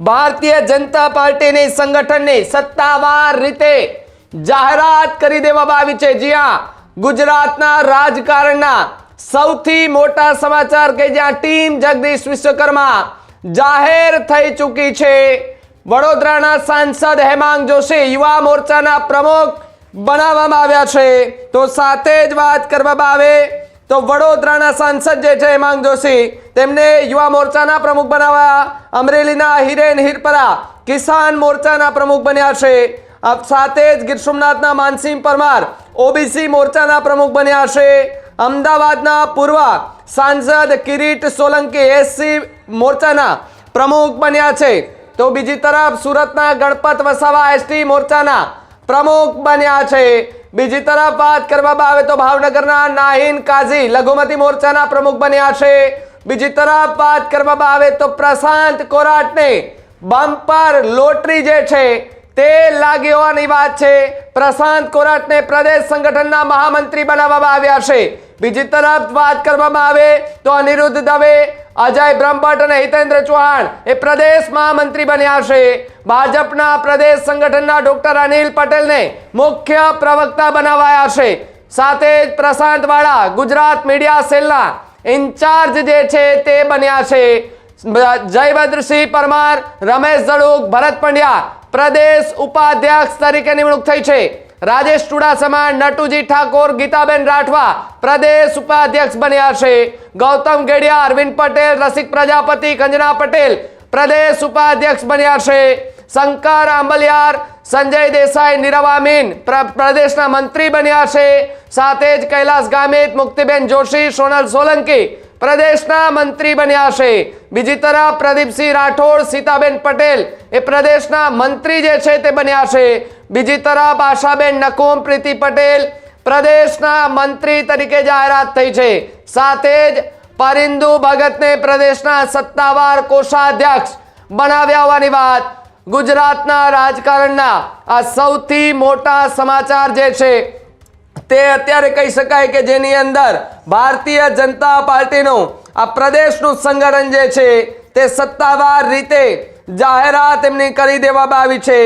ભારતીય જનતા પાર્ટીની સંગઠનની સત્તાવાર રીતે જાહેરાત કરી દેવામાં આવી છે. જ્યાં ગુજરાતના રાજકારણના સૌથી મોટા સમાચાર કે જ્યાં ટીમ જગદીશ વિશ્વકર્મા જાહેર થઈ ચૂકી છે. વડોદરાના સાંસદ હેમાંગ જોશી યુવા મોરચાના પ્રમુખ બનાવવામાં આવ્યા છે. તો સાથે જ વાત કરવામાં આવે તો વડોદરાના સાંસદ જે છે, હેમાંગ જોશી, તેમને યુવા મોરચાના પ્રમુખ બનાવ્યા. અમરેલીના હિરેન હિરપરા કિસાન મોરચાના પ્રમુખ બન્યા છે. સાથે જ ગીર સોમનાથના માનસિંહ પરમાર, ઓબીસી મોરચાના પ્રમુખ બન્યા છે. અમદાવાદના પૂર્વ સાંસદ કિરીટ સોલંકી, એસસી મોરચાના પ્રમુખ બન્યા છે. તો બીજી તરફ સુરતના ગણપત વસાવા એસટી મોરચાના પ્રમુખ બન્યા છે. બીજી તરફ વાત કરવામાં આવે તો ભાવનગરના નાહિન કાઝી લઘુમતી મોરચાના પ્રમુખ બન્યા છે. બીજી તરફ વાત કરવામાં આવે તો પ્રશાંત કોરાટને બમ્પર લોટરી જે છે તે લાગી હોવાની વાત છે. પ્રશાંત કોરાટને પ્રદેશ સંગઠનના મહામંત્રી બનાવવામાં આવ્યા છે. બીજી તરફ વાત કરવામાં આવે તો અનિરુદ્ધ દવે અજય બ્રહ્મભટ્ટ અને હિતેન્દ્ર ચૌહાણ એ પ્રદેશ મહામંત્રી બન્યા છે. ભાજપના પ્રદેશ સંગઠનના ડોક્ટર અનિલ પટેલને મુખ્ય પ્રવક્તા બનાવાયા છે. સાથે જ પ્રશાંત વાળા ગુજરાત મીડિયા સેલના ઇન્ચાર્જ જે છે તે બન્યા છે. જયભદ્રસિંહ પરમાર, રમેશ જડુક ભરત પંડ્યા પ્રદેશ ઉપાધ્યક્ષ તરીકે નિમણૂક થઈ છે. રાજેશ ચુડાસમા, નટુજી ઠાકોર, ગીતાબેન રાઠવા, પ્રદેશ ઉપાધ્યક્ષ બન્યા છે. ગૌતમ ગેડિયા, અરવિંદ પટેલ, રસિક પ્રજાપતિ, કંજના પટેલ પ્રદેશ ઉપાધ્યક્ષ બન્યા છે. શંકર આંબલિયાર, સંજય દેસાઈ નિરવામીન પ્રદેશના મંત્રી બન્યા છે. સાથે જ કૈલાસ ગામિત, મુક્તિબેન જોશી, સોનલ સોલંકી પ્રદેશના મંત્રી બન્યા છે. બીજી તરફ પ્રદીપસિંહ રાઠોડ, સીતાબેન પટેલ એ પ્રદેશના મંત્રી જે છે તે બન્યા છે. બીજી તરફ આશાબેન નકુમ, પ્રીતિ પટેલ પ્રદેશના મંત્રી તરીકે જાહેરાત થઈ છે. સાથે જ પરિંદુ ભગતને પ્રદેશના સત્તાવાર કોષાધ્યક્ષ બનાવ્યા હોવાની વાત. ગુજરાતના રાજકારણના આ સૌથી મોટા સમાચાર જે છે તે અત્યારે કહી શકાય કે જેની અંદર ભારતીય જનતા પાર્ટીનું આ પ્રદેશનું સંગઠન જે છે તે સત્તાવાર રીતે જાહેરાત એમની કરી દેવામાં આવી છે.